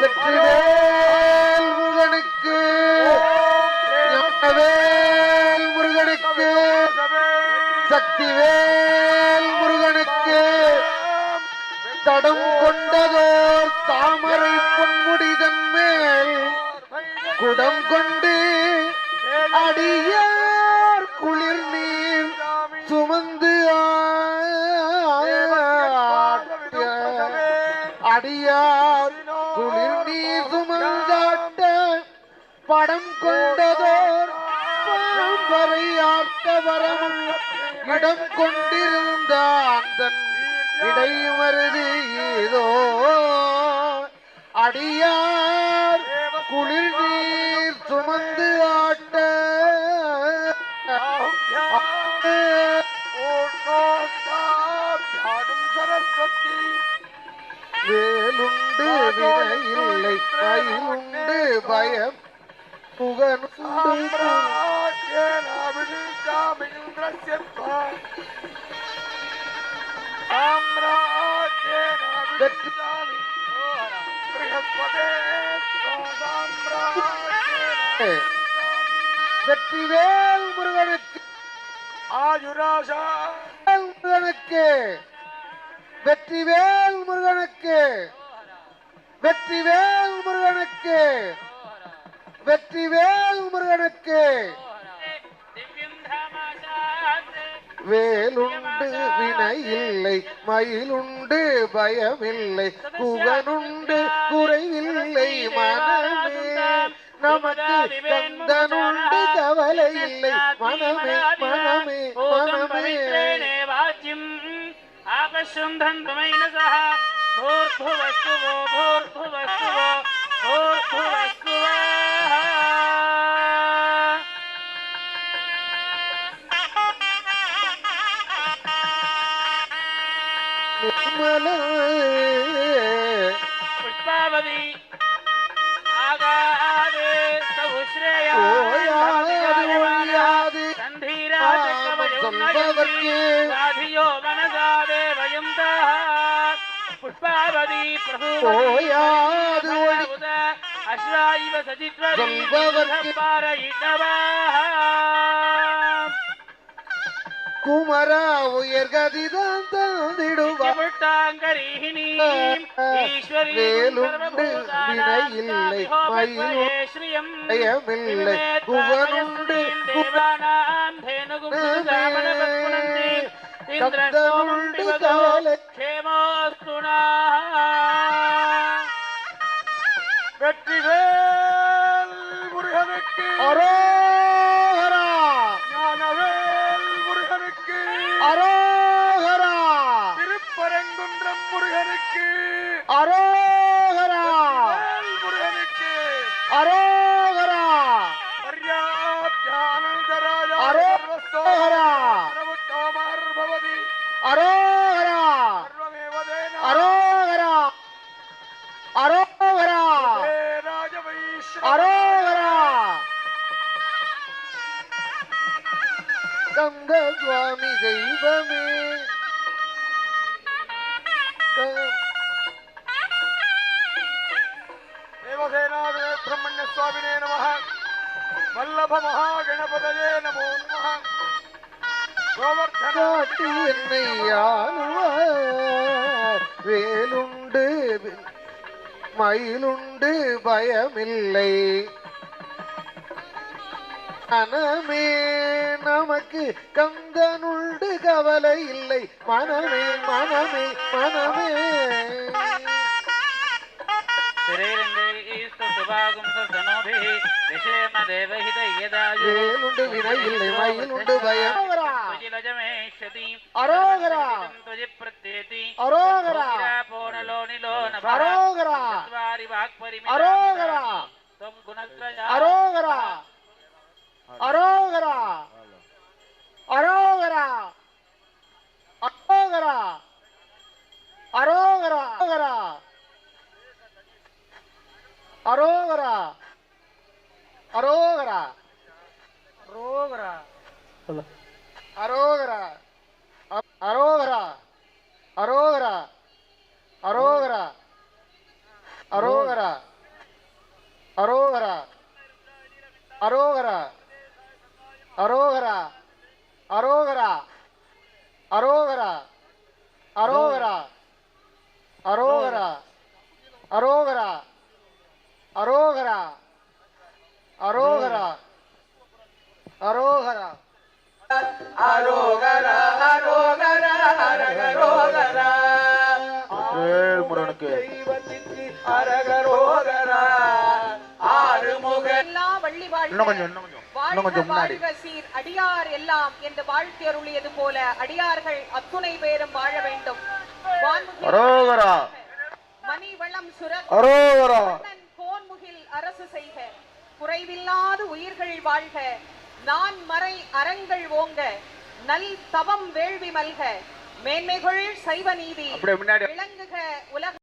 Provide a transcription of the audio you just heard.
வெற்றிவேல் தடம் கொண்டதோர் தாமரை பொன்முடிதன் மேல் குடம் கொண்டு அடியார் குளிர் நீர் சுமந்து அடியார் குளிர் நீர் சுமந்தாட்ட படம் கொண்டதோர் பாம்பரை ஆட்ட வரமும் இடம் கொண்டிருந்த அந்தன் இடைமருது ஏதோ அடியார் குளிர் நீர் சுமந்து ஆட்ட வேலுண்டு வினையில்லை கையுண்டு பயம். புகனுண்டு வெற்றி வெற்றிவேல் முருகனுக்கு ஆயுராசா முருகனுக்கு வெற்றிவேல் முருகனுக்கு வெற்றிவேல் முருகனுக்கு வெற்றிவேல் முருகனுக்கு வேலுண்டு வினை இல்லை மயிலுண்டு பயமில்லை குகனுண்டு குறைவில்லை மனமே நமக்கு கந்தனுண்டு கவலை இல்லை மனமே மனமே மனமே. ஆபசுந்தன் துமைனசா பூர்புவஸ்து புஷ்பாவதி ஆகாது சௌஸ்ரேயாது சந்தீராஜோ மனசாதே வயம் புஷ்பாவதி பிரபு அஸ்ராயிவ சஜித்வரி பாரயிட்டவா ಕುಮರ உயர்கதிதாந்தேடுவாருண்டை மயிலுண்டை குவனுண்டு சப்தமுண்டு காலக்ஷேமோஸ்துனா வெற்றிகள் கங்க சுவாமி தெய்வமே தேவசேனாவே பிரம்மண்ய சுவாமினே நம வல்லப மகா கணபதயே நமோ நம கோவர்தனாட்டி வேலுண்டு மயிலுண்டு பயமில்லை. மனமே நமக்கு கந்தனுண்டு கவலை இல்லை. மனமே மனமே மனமே. வேலுண்டு வினை இல்லை மயிலுண்டு பயம். அரோகரா. அரோகரா. அரோகரா. அரோகரா. அரோகரா. అరోగరా. అరోగరా. అరోగరా. అరోగరా. అరోగరా. అరోగరా. అరోగరా. రోగరా అరోగరా. అరోగరా. అరోగరా. అరోగరా. அரோகரா. அரோகரா. அரோகரா. அரோகரா. அரோகரா. அரோகரா. முருகனுக்கு. எல்லா வள்ளி வாழ்க. இன்னும் கொஞ்சம் இன்னும் கொஞ்சம். இன்னும் கொஞ்சம் முன்னாடி. அடியார் எல்லாம் என்று வாழ்த்தி அருளியது போல அடியார்கள் அத்துணை பேரும் வாழ வேண்டும். மணி வளம் கோன்முகில் அரசு செய்க. குறைவில்லாத உயிர்கள் வாழ்க. நான் மறை அறங்கள் ஓங்க. நல் தவம் வேள்வி மல்க. மேன்மைகள் சைவ நீதி. விளங்குக உலக